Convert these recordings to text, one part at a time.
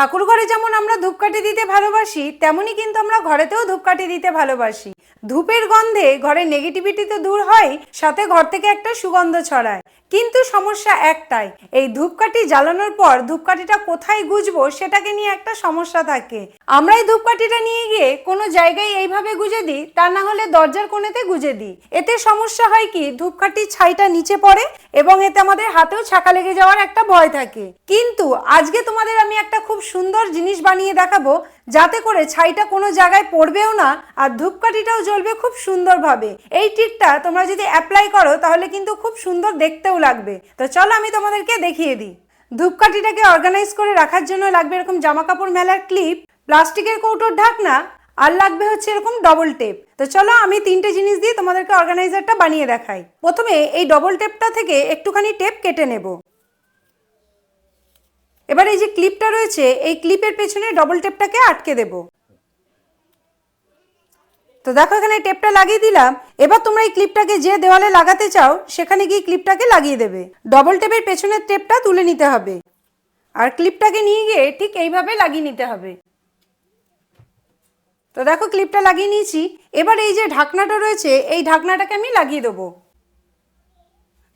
ঠাকুর ঘরে যেমন আমরা ধূপকাঠি দিতে ভালোবাসি তেমনই কিন্তু আমরা ঘরেতেও ধূপকাঠি দিতে ভালোবাসি। ধূপের গন্ধে ঘরের নেগেটিভিটি তো দূর হয়, সাথে ঘর থেকে একটা সুগন্ধ ছড়ায়। কিন্তু সমস্যা একটাই, এই ধূপকাঠি জ্বালানোর পর ধূপকাঠিটা কোথায় গুজবো সেটাকে নিয়ে একটা সমস্যা থাকে। আমরা এই ধূপকাঠিটা নিয়ে গিয়ে কোনো জায়গায় এইভাবে গুজে দিই, তা না হলে দরজার কোণেতে গুজে দিই। এতে সমস্যা হয় কি, ধূপকাঠির ছাইটা নিচে পড়ে এবং এতে আমাদের হাতেও ছাকা লেগে যাওয়ার একটা ভয় থাকে। কিন্তু আজকে তোমাদের আমি একটা খুব সুন্দর জিনিস বানিয়ে দেখাবো, যাতে করে ছাইটা কোনো জায়গায় পড়বেও না আর ধূপকাঠিটাও জ্বলবে খুব সুন্দরভাবে। এই ট্রিকটা তোমরা যদি অ্যাপ্লাই করো, তাহলে কিন্তু খুব সুন্দর দেখতেও লাগবে। তো চলো আমি তোমাদেরকে দেখিয়ে দিই। ধূপকাঠিটাকে অর্গানাইজ করে রাখার জন্য লাগবে এরকম জামা কাপড় মেলার ক্লিপ প্লাস্টিকের কৌটোর ঢাকনা, আর লাগবে হচ্ছে এরকম ডবল টেপ তো চলো আমি তিনটে জিনিস দিয়ে তোমাদেরকে অর্গানাইজারটা বানিয়ে দেখাই। প্রথমে এই ডবল টেপটা থেকে একটুখানি টেপ কেটে নেব। এবার এই যে ক্লিপটা রয়েছে, এই ক্লিপের পেছনে ডবল টেপটাকে আটকে দেব। তো দেখো, এখানে টেপটা লাগিয়ে দিলাম। এবার তোমরা এই ক্লিপটাকে যে দেওয়ালে লাগাতে চাও, সেখানে গিয়ে ক্লিপটাকে লাগিয়ে দেবে। ডবল টেপের পেছনের টেপটা তুলে নিতে হবে। আর ক্লিপটাকে নিয়ে গিয়ে ঠিক এইভাবে লাগিয়ে নিতে হবে। তো দেখো, ক্লিপটা লাগিয়ে নিয়েছি। এবার এই যে ঢাকনাটা রয়েছে, এই ঢাকনাটাকে আমি লাগিয়ে দেবো।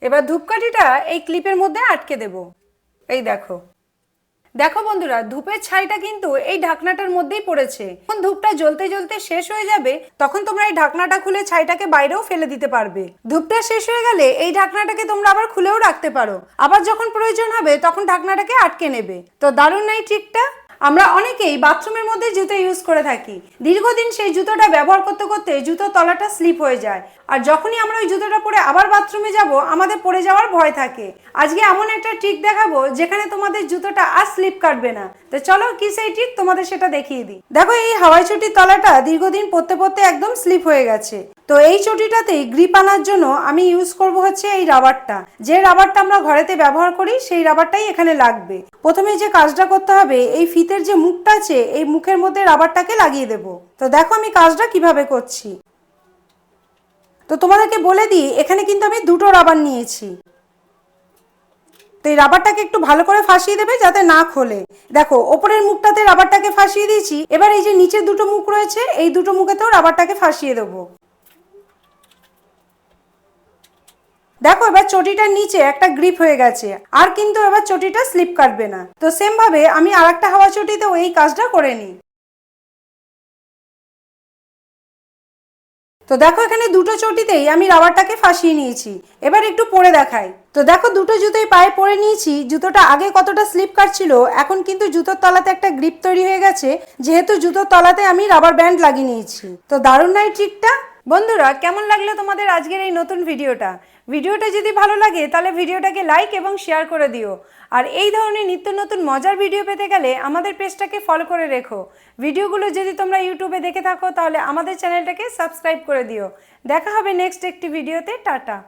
এবার ধূপকাঠিটা এই ক্লিপের মধ্যে আটকে দেব। এই দেখো। দেখো বন্ধুরা, ধূপের ছাইটা কিন্তু এই ঢাকনাটার মধ্যেই পড়েছে। যখন ধূপটা জ্বলতে জ্বলতে শেষ হয়ে যাবে, তখন তোমরা এই ঢাকনাটা খুলে ছাইটাকে বাইরেও ফেলে দিতে পারবে। ধূপটা শেষ হয়ে গেলে এই ঢাকনাটাকে তোমরা আবার খুলেও রাখতে পারো। আবার যখন প্রয়োজন হবে, তখন ঢাকনাটাকে আটকে নেবে। তো দারুণ নাই ট্রিকটা? আমরা অনেকেই বাথরুমের মধ্যে জুতো ইউজ করে থাকি। দীর্ঘদিন সেই জুতোটা ব্যবহার করতে করতে জুতোর তলাটা স্লিপ হয়ে যায়। আর যখনই আমরা ওই জুতোটা পরে আবার বাথরুমে যাব, আমাদের পড়ে যাওয়ার ভয় থাকে। আজকে এমন একটা ট্রিক দেখাবো, যেখানে তোমাদের জুতোটা আর স্লিপ কাটবে না। তো চলো কি সেই ট্রিক তোমাদের সেটা দেখিয়ে দিই। দেখো এই হাওয়াই চটির তলাটা দীর্ঘদিন পরতে পরতে একদম স্লিপ হয়ে গেছে। তো এই চটিটাতেই গ্রিপ আনার জন্য আমি ইউজ করব হচ্ছে এই রাবারটা যে রাবারটা আমরা ঘরেতে ব্যবহার করি, সেই রাবারটাই এখানে লাগবে। প্রথমে যে কাজটা করতে হবে, এই ফিতের যে মুখটা আছে, এই মুখের মধ্যে রাবারটাকে লাগিয়ে দেব। তো দেখো আমি কাজটা কীভাবে করছি। তো তোমাদেরকে বলে দিই, এখানে কিন্তু আমি দুটো রাবার নিয়েছি। তো এই রাবারটাকে একটু ভালো করে ফাঁসিয়ে দেবে যাতে না খোলে। দেখো, ওপরের মুখটাতে রাবারটাকে ফাঁসিয়ে দিয়েছি। এবার এই যে নিচের দুটো মুখ রয়েছে, এই দুটো মুখেতেও রাবারটাকে ফাঁসিয়ে দেবো। দেখো, এবার চটিটার নিচে একটা গ্রিপ হয়ে গেছে, আর কিন্তু এবার চটিটা স্লিপ কাটবে না। তো সেম ভাবে আমি আর একটা হাওয়া চটিতেও এই কাজটা করে নিই। তো দেখো, এখানে দুটো চটিতেই আমি রাবারটাকে ফাঁসিয়ে নিয়েছি। এবার একটু পরে দেখাই। তো দেখো, দুটো জুতোই পায়ে পরে নিয়েছি। জুতোটা আগে কতটা স্লিপ কাটছিল এখন কিন্তু জুতোর তলাতে একটা গ্রিপ তৈরি হয়ে গেছে, যেহেতু জুতোর তলাতে আমি রাবার ব্যান্ড লাগিয়ে নিয়েছি। তো দারুণ নাই ট্রিকটা বন্ধুরা, কেমন লাগল তোমাদের আজকের এই নতুন ভিডিওটা ভিডিওটা যদি ভালো লাগে, তাহলে ভিডিওটাকে লাইক এবং শেয়ার করে দিও। আর এই ধরনের নিত্য নতুন মজার ভিডিও পেতে গেলে আমাদের পেজটাকে ফলো করে রেখো। ভিডিওগুলো যদি তোমরা ইউটিউবে দেখে থাকো, তাহলে আমাদের চ্যানেলটাকে সাবস্ক্রাইব করে দিও। দেখা হবে নেক্সট একটি ভিডিওতে টাটা।